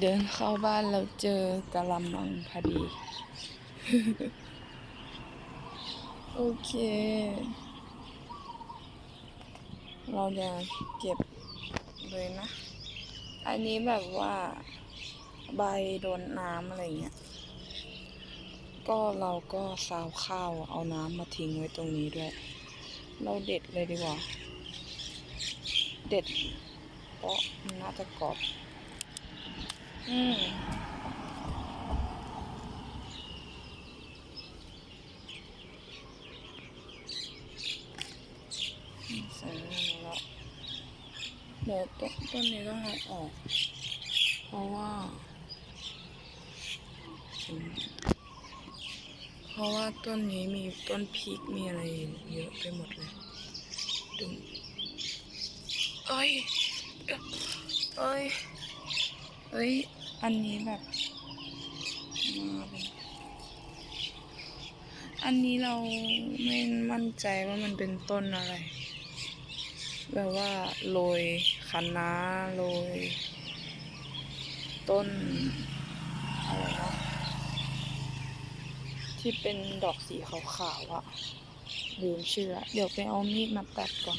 เดินเข้าบ้านเราเจอกะละมังพอดี โอเค เราจะเก็บเลยนะ อันนี้แบบว่าใบโดนน้ำอะไรเงี้ย ก็เราก็ซาวข้าวเอาน้ำมาทิ้งไว้ตรงนี้ด้วย เราเด็ดเลยดีกว่า เด็ดเพราะมันน่าจะกรอบ อืมใส่ลงแล้วเดี๋ยวต้นต้นนี้ต้องเอาออก เพราะว่า เพราะว่าต้นนี้มีต้นพริกมีอะไรเยอะไปหมดเลยดูเอ้ยเอ้ย เอ้ย อันนี้แบบมาเป็นอันนี้เราไม่มั่นใจว่ามันเป็นต้นอะไร แบบว่าโรยคะน้าโรยต้นอะไรนะที่เป็นดอกสีขาวๆอะลืมชื่อละเดี๋ยวไปเอามีดมาตัดก่อน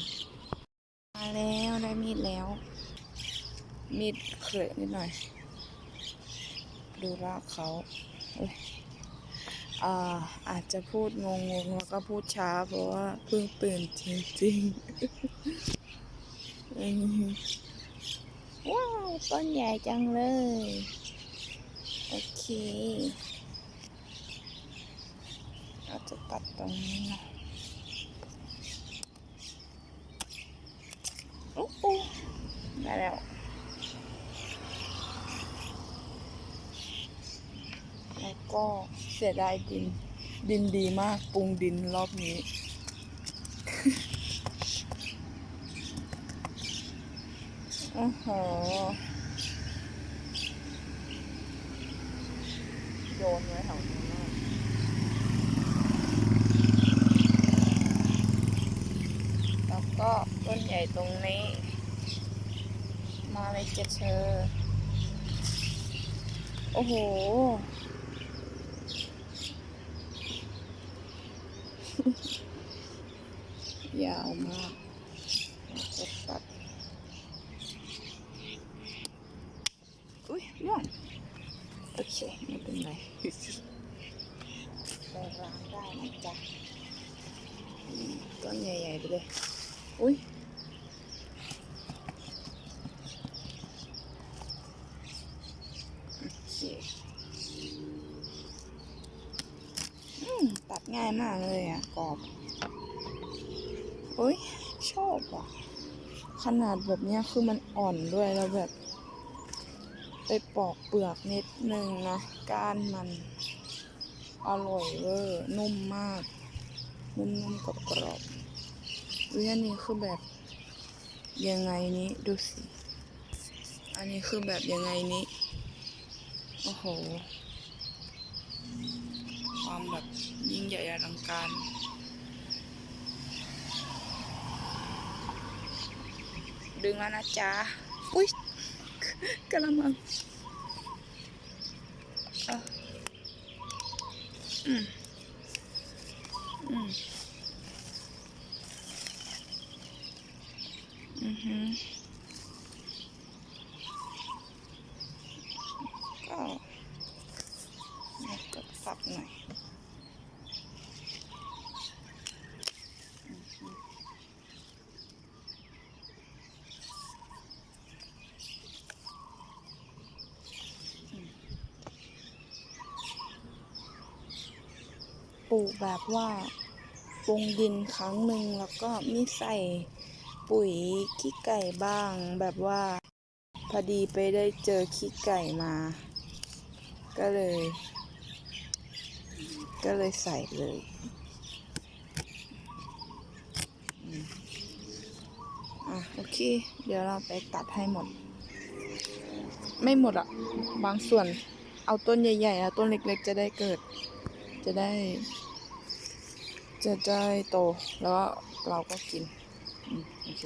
มาแล้วได้มีดแล้ว มีดเคลอนิดหน่อย ดูรากเขาเอ้ยอ่าอาจจะพูดงงๆแล้วก็พูดช้า เพราะว่าเพิ่งตื่นจริงๆ ว้าวต้นใหญ่จังเลย โอเค เราจะตัดตรงนี้หนะโอ้โหได้แล้ว แล้ว ก็เสียดายดิน ดินดีมากปรุงดินรอบนี้ โอ้โหโยนไว้แถวนี้มากแล้วก็ต้นใหญ่ตรงนี้ มาเลยเจเชอโอ้โห ยาวมากเราจะตัดอุ้ยร่วงโอเคไม่เป็นไรไปล้างได้นะจ๊ะอืมต้นใหญ่ๆไปเลย อุ้ยโอเคอืมตัดง่ายมากเลยอะกรอบ อุ้ย ชอบอะ ขนาดแบบเนี้ยคือมันอ่อนด้วยแล้วแบบ ไปปอกเปลือกนิดนึงนะ ก้านมัน อร่อยเวอร์ นุ่มมาก นุ่มๆกรอบๆอุ้ยอันนี้คือแบบ ยังไงนี้ดูสิ อันนี้คือแบบยังไงนี้ โอ้โห ความแบบยิ่งใหญ่อลังการ ดึงแล้วนะจ๊ะ อุ้ยกระมังอะอืม อืม อือก็ก็สับหน่อย ปลูกแบบว่าปงดินครั้งหนึ่งแล้วก็มีใส่ปุ๋ยขี้ไก่บ้าง แบบว่า พอดีไปได้เจอขี้ไก่มา ก็เลย ก็เลยใส่เลยอะโอเค เดี๋ยวเราไปตัดให้หมด ไม่หมดอะบางส่วนเอาต้นใหญ่ๆอะต้นเล็กๆจะได้เกิด จะได้ จะได้โตแล้วเราก็กินอืมโอเค